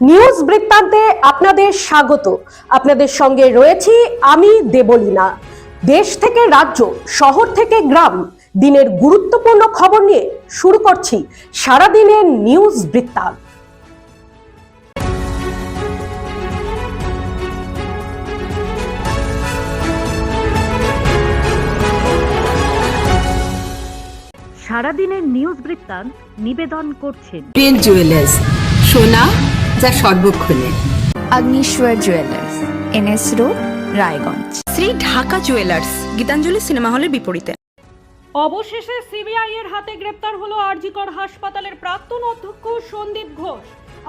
News বৃত্তান্তে আপনাদের স্বাগত। আপনাদের সঙ্গে রয়েছি আমি দেবলীনা। দেশ থেকে রাজ্য শহর থেকে গ্রাম দিনের গুরুত্বপূর্ণ খবর নিয়ে শুরু করছি সারাদিনের নিউজ বৃত্তান্ত সারাদিনের নিউজ বৃত্তান্ত নিবেদন করছেন জুয়েলার্স সোনা যা সর্বক্ষণে। Agnishwar jewellers NS road Raiganj. Shri Dhaka jewellers Gitanjali cinema হলের বিপরীতে। অবশেষে সিবিআই এর হাতে গ্রেপ্তার হলো আরজিকর হাসপাতালের প্রাক্তন অধ্যক্ষ সন্দীপ ঘোষ।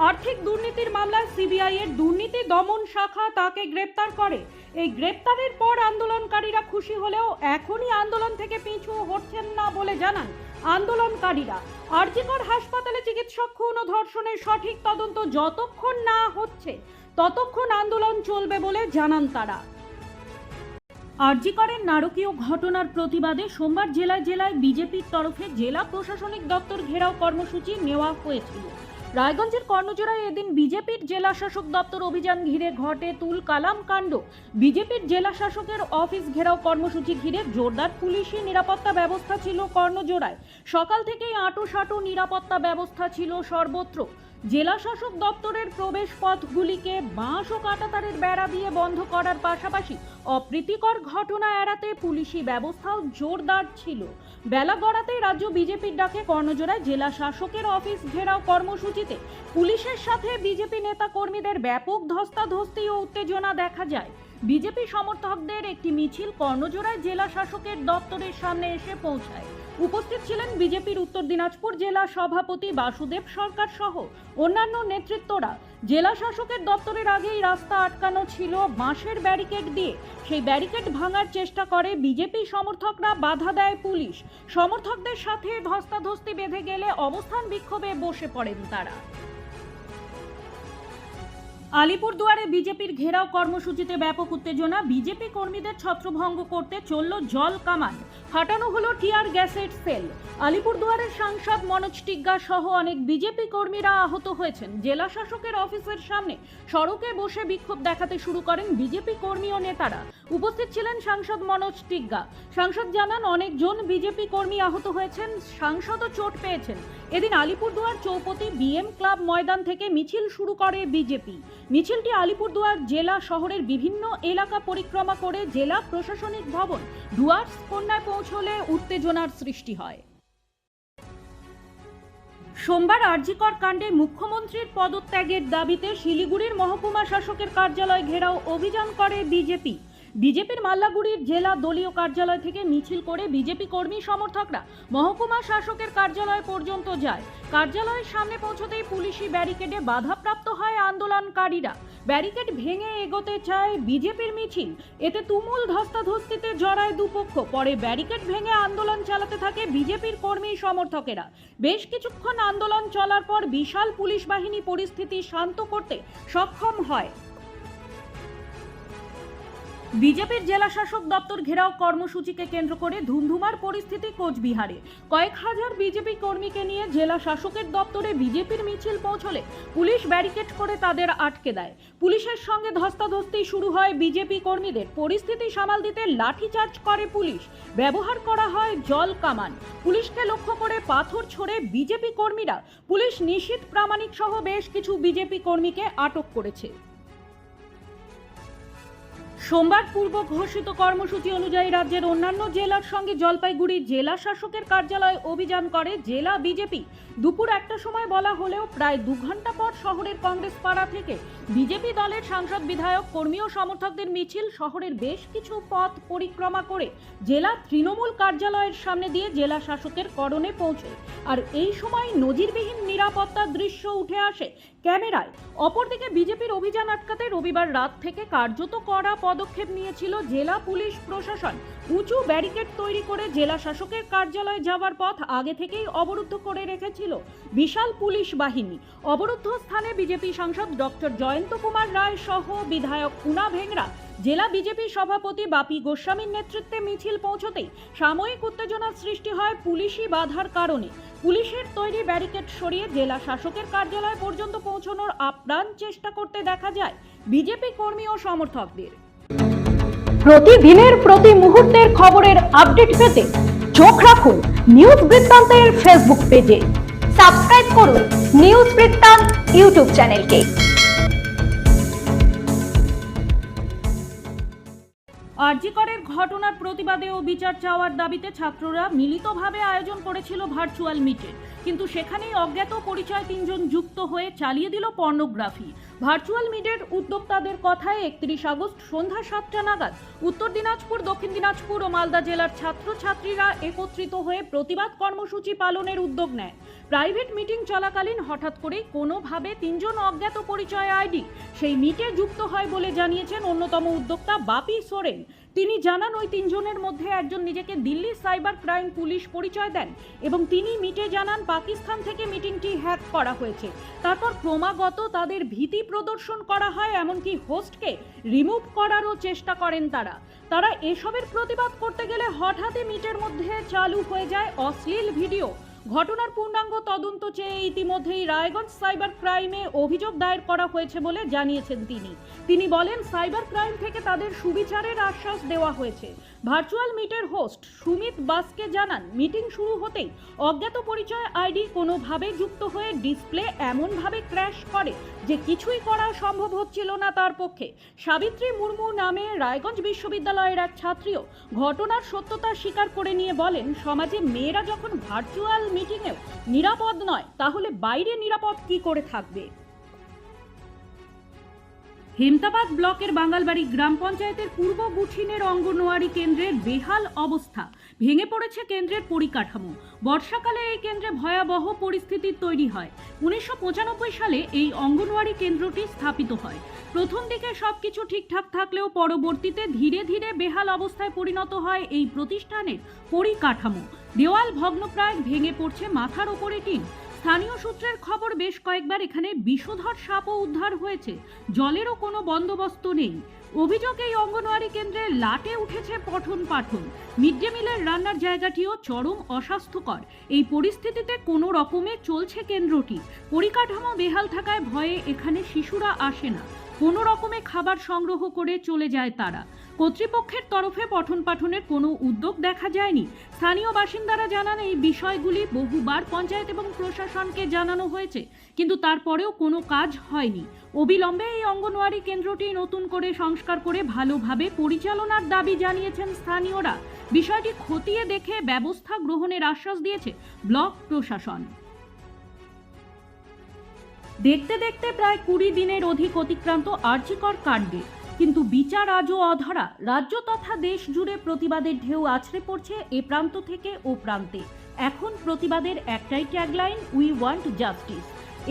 আর্থিক দুর্নীতির মামলায় সিবিআই এর দুর্নীতি দমন শাখা তাকে গ্রেপ্তার করে। এই গ্রেপ্তারের পর আন্দোলনকারীরা খুশি হলেও এখনই আন্দোলন থেকে পিছু হচ্ছেন না বলে জানান আন্দোলনকারীরা। আরজিকর হাসপাতালে চিকিৎসক খুন ও ধর্ষণের সঠিক তদন্ত যতক্ষণ না হচ্ছে, ততক্ষণ আন্দোলন চলবে বলে জানান তারা। আরজিকরের নারকীয় ঘটনার প্রতিবাদে সোমবার জেলায় জেলায় বিজেপির তরফে জেলা প্রশাসনিক দপ্তর ঘেরাও কর্মসূচি নেওয়া হয়েছিল। রায়গঞ্জের কর্ণজোড়ায় এদিন বিজেপির জেলা শাসক দপ্তর অভিযান ঘিরে ঘটে তুল কালাম কাণ্ড। বিজেপির জেলা শাসকের অফিস ঘেরাও কর্মসূচি ঘিরে জোরদার পুলিশি নিরাপত্তা ব্যবস্থা ছিল কর্ণজোড়ায়। সকাল থেকেই আঁটো নিরাপত্তা ব্যবস্থা ছিল সর্বত্র। জেলা শাসক দপ্তরের প্রবেশ পথগুলিকে বাঁশ ও কাঁটাতারের বেড়া দিয়ে বন্ধ করার পাশাপাশি অপ্রীতিকর ঘটনা এড়াতে পুলিশি ব্যবস্থাও জোরদার ছিল। বেলা গড়াতে রাজ্য বিজেপির ডাকে কর্ণজোড়ায় জেলা শাসকের অফিস ঘেরাও কর্মসূচিতে পুলিশের সাথে বিজেপি নেতা কর্মীদের ব্যাপক ধস্তাধস্তি ও উত্তেজনা দেখা যায়। বিজেপি সমর্থকদের একটি মিছিল কর্ণজোড়ায় জেলা শাসকের দপ্তরের সামনে এসে পৌঁছায়। উপস্থিত ছিলেন বিজেপির উত্তর দিনাজপুর জেলা সভাপতি বাসুদেব সরকার সহ অন্যান্য নেতৃত্বরা। জেলা শাসকের দপ্তরের আগেই রাস্তা আটকানো ছিল বাঁশের ব্যারিকেড দিয়ে। সেই ব্যারিকেড ভাঙার চেষ্টা করে বিজেপি সমর্থকরা, বাধা দেয় পুলিশ। সমর্থকদের সাথে ধস্তাধস্তি বেঁধে গেলে অবস্থান বিক্ষোভে বসে পড়েন তারা। আলিপুরদুয়ারে বিজেপির ঘেরাও কর্মসূচিতে ব্যাপক উত্তেজনা। বিজেপি কর্মীদের ছত্রভঙ্গ করতে চলল জল কামান। ফাটানো হলো টিয়ার গ্যাসের সেল। আলিপুরদুয়ারের সাংসদ মনোজ টিগ্গা সহ অনেক বিজেপি কর্মীরা আহত হয়েছেন। জেলা শাসকের অফিসের সামনে সড়কে বসে বিক্ষোভ দেখাতে শুরু করেন বিজেপি কর্মী ও নেতারা। উপস্থিত ছিলেন সাংসদ মনোজ টিগ্গা। সাংসদ জানান, অনেকজন বিজেপি কর্মী আহত হয়েছেন, সাংসদও চোট পেয়েছেন। এদিন আলিপুরদুয়ার চৌপতি বিএম ক্লাব ময়দান থেকে মিছিল শুরু করে বিজেপি। মিছিলটি আলিপুরদুয়ার জেলা শহরের বিভিন্ন এলাকা পরিক্রমা করে জেলা প্রশাসনিক ভবন ডুয়ার্স কন্যায় পৌঁছলে উত্তেজনার সৃষ্টি হয়। সোমবার আরজিকর কাণ্ডে মুখ্যমন্ত্রীর পদত্যাগের দাবিতে শিলিগুড়ির মহকুমা শাসকের কার্যালয় ঘেরাও অভিযান করে বিজেপি। বিজেপির মাল্লাগুড়ির জেলা দলীয় কার্যালয় থেকে মিছিল করে বিজেপি কর্মী সমর্থকরা মহকুমা শাসকের কার্যালয় পর্যন্ত যায়। কার্যালয়ের সামনে পৌঁছতেই পুলিশি ব্যারিকেডে বাধাপ্রাপ্ত হয় আন্দোলনকারীরা। ব্যারিকেড ভেঙে এগোতে চায় বিজেপির মিছিল। এতে তুমুল ধস্তাধস্তিতে জড়ায় দুপক্ষ। পরে ব্যারিকেড ভেঙে আন্দোলন চালাতে থাকে বিজেপির কর্মী সমর্থকেরা। বেশ কিছুক্ষণ আন্দোলন চলার পর বিশাল পুলিশ বাহিনী পরিস্থিতি শান্ত করতে সক্ষম হয়। বিজেপির জেলা শাসক দপ্তর ঘেরাও কর্মসূচিকে কেন্দ্র করে ধুমধুমার পরিস্থিতি কোচবিহারে। কয়েক হাজার বিজেপি কর্মীকে নিয়ে জেলা শাসকের দপ্তরে বিজেপির মিছিল পৌঁছলে পুলিশ ব্যারিকেড করে তাদের আটকে দেয়। পুলিশের সঙ্গে ধস্তাধস্তি শুরু হয় বিজেপি কর্মীদের। পরিস্থিতি সামাল দিতে লাঠিচার্জ করে পুলিশ। ব্যবহার করা হয় জল কামান। পুলিশকে লক্ষ্য করে পাথর ছড়ে বিজেপি কর্মীরা। পুলিশ নিশীত প্রামাণিক সহ বেশ কিছু বিজেপি কর্মীকে আটক করেছে। সোমবার পূর্ব ঘোষিত কর্মসূচি অনুযায়ী রাজ্যের অন্যান্য জেলার সঙ্গে জলপাইগুড়ি জেলা শাসকের কার্যালয় অভিযান করে জেলা বিজেপি। দুপুর একটা সময় বলা হলেও প্রায় দু ঘণ্টা পর শহরের কংগ্রেস পাড়া থেকে বিজেপি দলের সাংসদ বিধায়ক, কর্মী ও সমর্থকদের মিছিল শহরের বেশ কিছু পথ পরিক্রমা করে জেলা তৃণমূল কার্যালয়ের সামনে দিয়ে জেলা শাসকের করণে পৌঁছে আর এই সময় নজিরবিহীন নিরাপত্তার দৃশ্য উঠে আসে ক্যামেরায়। অপরদিকে বিজেপির অভিযান আটকাতে রবিবার রাত থেকে কার্যত করা পদক্ষেপ নিয়েছিল জেলা পুলিশ প্রশাসন। উঁচু ব্যারিকেড তৈরি করে জেলা শাসকের কার্যালয়ে যাওয়ার পথ আগে থেকেই অবরুদ্ধ করে রেখেছিল বিশাল পুলিশ বাহিনী। অবরুদ্ধ স্থানে বিজেপি সাংসদ ডক্টর জয়ন্ত কুমার রায় সহ বিধায়ক কুনা ভেংরা, জেলা বিজেপি সভাপতি বাপি গোস্বামীর নেতৃত্বে মিছিল পৌঁছতেই সাময়িক উত্তেজনার সৃষ্টি হয় পুলিশি বাধার কারণে। পুলিশের তৈরি ব্যারিকেড সরিয়ে জেলা শাসকের কার্যালয় পর্যন্ত পৌঁছানোর আপ্রাণ চেষ্টা করতে দেখা যায় বিজেপি কর্মী ও সমর্থকদের। প্রতিদিনের প্রতি মুহূর্তের খবরের আপডেট পেতে চোখ রাখুন নিউজ বৃত্তান্তের ফেসবুক পেজে সাবস্ক্রাইব করুন নিউজ বৃত্তান্ত ইউটিউব চ্যানেলকে আরজিকরের ঘটনার প্রতিবাদে ও বিচার চাওয়ার দাবিতে ছাত্ররা মিলিতভাবে আয়োজন করেছিল ভার্চুয়াল মিটের কিন্তু সেখানেই অজ্ঞাত পরিচয় তিনজন যুক্ত হয়ে চালিয়ে দিল পর্নোগ্রাফি ভার্চুয়াল মিটের উদ্যোক্তাদের কথায় একত্রিশ আগস্ট সন্ধ্যা সাতটা নাগাদ উত্তর দিনাজপুর, দক্ষিণ দিনাজপুর ও মালদা জেলার ছাত্রছাত্রীরা একত্রিত হয়ে প্রতিবাদ কর্মসূচি পালনের উদ্যোগ নেয়। প্রাইভেট মিটিং চলাকালীন হঠাৎ করেই কোনোভাবে তিনজন অজ্ঞাত পরিচয় আইডি সেই মিটে যুক্ত হয় বলে জানিয়েছেন অন্যতম উদ্যোক্তা বাপি সোরেন। তিনি জানান, ওই তিনজনের মধ্যে একজন নিজেকে দিল্লি সাইবার ক্রাইম পুলিশ পরিচয় দেন এবং তিনি মিটে জানান, পাকিস্তান থেকে মিটিংটি হ্যাক করা হয়েছে। তারপর ক্রমাগত তাদের ভীতি প্রদর্শন করা হয়, এমনকি হোস্টকে রিমুভ করারও চেষ্টা করেন তারা। তারা এসবের প্রতিবাদ করতে গেলে হঠাৎই মিটের মধ্যে চালু হয়ে যায় অশ্লীল ভিডিও। ঘটনার পূর্ণাঙ্গ তদন্ত চেয়ে ইতিমধ্যেই রায়গঞ্জ সাইবার ক্রাইমে অভিযোগ দায়ের করা হয়েছে বলে জানিয়েছেন তিনি। তিনি বলেন, সাইবার ক্রাইম থেকে তাদের সুবিচারের আশ্বাস দেওয়া হয়েছে। ভার্চুয়াল মিটের হোস্ট সুমিত বাসকে জানান, মিটিং শুরু হতেই অজ্ঞাত পরিচয় আইডি কোনোভাবে যুক্ত হয়ে ডিসপ্লে এমনভাবে ক্র্যাশ করে যে কিছুই করা সম্ভব হচ্ছিল না তার পক্ষে। সাবিত্রী মুর্মু নামে রায়গঞ্জ বিশ্ববিদ্যালয়ের এক ছাত্রীও ঘটনার সত্যতা স্বীকার করে নিয়ে বলেন, সমাজে মেয়েরা যখন ভার্চুয়াল মিটিংয়েও নিরাপদ নয়, তাহলে বাইরে নিরাপদ কি করে থাকবে? হেমতাবাদ ব্লকের বাঙালবাড়ি গ্রাম পঞ্চায়েতের পূর্ব গুঠিনের অঙ্গনওয়াড়ি কেন্দ্রের বেহাল অবস্থা। ভেঙে পড়েছে কেন্দ্রের পরিকাঠামো। বর্ষাকালে এই কেন্দ্রে ভয়াবহ পরিস্থিতি তৈরি হয়। উনিশশো পঁচানব্বই সালে এই অঙ্গনওয়াড়ি কেন্দ্রটি স্থাপিত হয়। প্রথম দিকে সবকিছু ঠিকঠাক থাকলেও পরবর্তীতে ধীরে ধীরে বেহাল অবস্থায় পরিণত হয় এই প্রতিষ্ঠানের পরিকাঠামো। দেওয়াল ভগ্নপ্রায় ভেঙে পড়ছে মাথার ওপরে টিন। স্থানীয় সূত্রের খবর বেশ কয়েকবার এখানে বিষধর সাপও উদ্ধার হয়েছে। জলেরও কোনো বন্দোবস্ত নেই। অভিযোগ এই অঙ্গনওয়াড়ি কেন্দ্রে লাটে উঠেছে পঠন পাঠন। মিড ডে মিলের রান্নার জায়গাটিও চরম অস্বাস্থ্যকর। এই পরিস্থিতিতে কোনো রকমে চলছে কেন্দ্রটি। পরিকাঠামো বেহাল থাকায় ভয়ে এখানে শিশুরা আসে না। কোনো রকমে খাবার সংগ্রহ করে চলে যায় তারা। কর্তৃপক্ষের তরফে পঠন পাঠনের কোনো উদ্যোগ দেখা যায়নি। স্থানীয় বাসিন্দারা জানান, এই বিষয়গুলি বহুবার পঞ্চায়েত এবং প্রশাসনকে জানানো হয়েছে, কিন্তু তারপরেও কোনো কাজ হয়নি। অবিলম্বে এই অঙ্গনওয়াড়ি কেন্দ্রটি নতুন করে সংস্কার করে ভালোভাবে পরিচালনার দাবি জানিয়েছেন স্থানীয়রা। বিষয়টি খতিয়ে দেখে ব্যবস্থা গ্রহণের আশ্বাস দিয়েছে ব্লক প্রশাসন। দেখতে দেখতে প্রায় কুড়ি দিনের অধিক অতিক্রান্ত আর্যিকর কাণ্ডে। কিন্তু বিচার আজও অধরা। রাজ্য তথা দেশ জুড়ে প্রতিবাদের ঢেউ আছড়ে পড়ছে এ প্রান্ত থেকে ও প্রান্তে। এখন প্রতিবাদের একটাই ট্যাগলাইন উই ওয়ান্ট জাস্টিস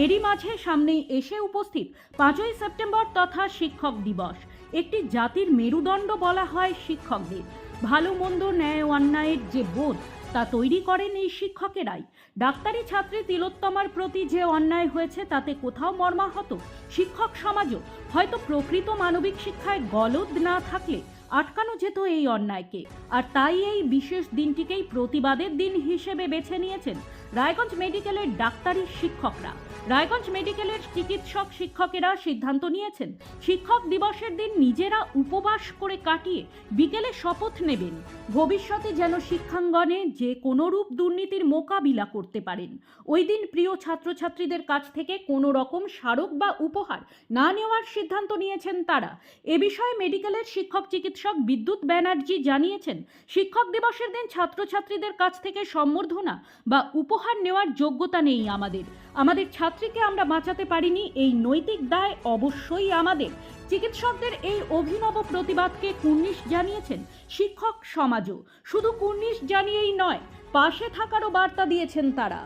এরই মাঝে সামনেই এসে উপস্থিত পাঁচই সেপ্টেম্বর তথা শিক্ষক দিবস। একটি জাতির মেরুদণ্ড বলা হয় শিক্ষকদের। ভালো মন্দ ন্যায় অন্যায়ের যে বোধ তা তৈরি করেন এই শিক্ষকেরাই। ডাক্তারি ছাত্রী তিলোত্তমার প্রতি যে অন্যায় হয়েছে, তাতে কোথাও মর্মাহত শিক্ষক সমাজও। হয়তো প্রকৃত মানবিক শিক্ষায় গলদ না থাকলে আটকানো যেত এই অন্যায়কে। আর তাই এই বিশেষ দিনটিকেই প্রতিবাদের দিন হিসেবে বেছে নিয়েছেন রায়গঞ্জ মেডিকেলের ডাক্তারি শিক্ষকরা। রায়গঞ্জ মেডিকেলের চিকিৎসক শিক্ষকেরা সিদ্ধান্ত নিয়েছেন, শিক্ষক দিবসের দিন নিজেরা উপবাস করে কাটিয়ে বিকেলে শপথ নেবেন। ভবিষ্যতে যেন শিক্ষাঙ্গনে যে কোনো রূপ দুর্নীতির মোকাবিলা করতে পারেন। ওই দিন প্রিয় ছাত্রছাত্রীদের কাছ থেকে কোনো রকম স্মারক বা উপহার না নেওয়ার সিদ্ধান্ত নিয়েছেন তারা। এ বিষয়ে মেডিকেলের শিক্ষক চিকিৎসক বিদ্যুৎ ব্যানার্জি জানিয়েছেন, শিক্ষক দিবসের দিন ছাত্রছাত্রীদের কাছ থেকে সম্বর্ধনা বা উপহার নেওয়ার যোগ্যতা নেই আমাদের। আমাদের ছাত্রীকে আমরা বাঁচাতে পারিনি, এই নৈতিক দায় অবশ্যই আমাদের। চিকিৎসকদের এই অভিনব প্রতিবাদকে কুর্নিশ জানিয়েছেন শিক্ষক সমাজও। শুধু কুর্নিশ জানিয়েই নয়, পাশে থাকারও বার্তা দিয়েছেন তারা।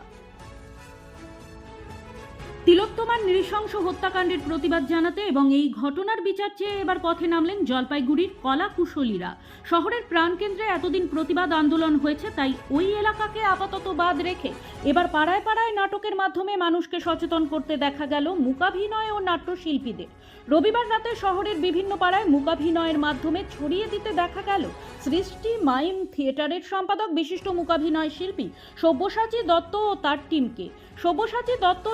তিলোত্তমার নৃশংস হত্যাকাণ্ডের প্রতিবাদ জানাতে এবং এই ঘটনার বিচার চেয়ে এবার পথে নামলেন জলপাইগুড়ির কলা কুশলীরা শহরের প্রাণকেন্দ্রে এতদিন প্রতিবাদ আন্দোলন হয়েছে, তাই ওই এলাকাকে আপাতত বাদ রেখে এবার পাড়ায় পাড়ায় নাটকের মাধ্যমে মানুষকে সচেতন করতে দেখা গেল মুকাভিনয় ও নাট্যশিল্পীদের। রবিবার রাতে শহরের বিভিন্ন পাড়ায় মুকাভিনয়ের মাধ্যমে ছড়িয়ে দিতে দেখা গেল সৃষ্টি মাইম থিয়েটারের সম্পাদক বিশিষ্ট মুকাভিনয় শিল্পী সব্যসাচী দত্ত ও তার টিমকে। সব্যসাচী দত্ত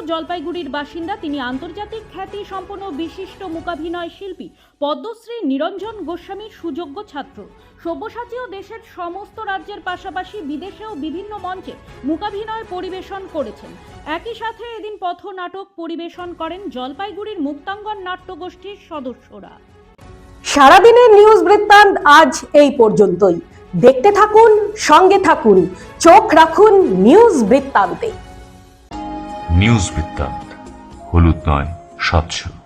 জলপাইগুড়ির বাসিন্দা তিনি আন্তর্জাতিক খ্যাতি সম্পন্ন বিশিষ্ট মূকাভিনয় শিল্পী পদ্মশ্রী নিরঞ্জন গোস্বামীর সুযোগ্য ছাত্র। সব্যসাচীও দেশের সমস্ত রাজ্যের পাশাপাশি বিদেশেও বিভিন্ন মঞ্চে মূকাভিনয় পরিবেশন করেছেন। একই সাথে এদিন পথনাটক পরিবেশন করেন জলপাইগুড়ির মুক্তাঙ্গন নাট্যগোষ্ঠীর সদস্যরা। সারাদিনের নিউজ বৃত্তান্ত আজ এই পর্যন্তই। দেখতে থাকুন সঙ্গে থাকুন চোখ রাখুন নিউজ বৃত্তান্তে। নিউজ বৃত্তান্ত। হলুদ নয় স্বচ্ছ।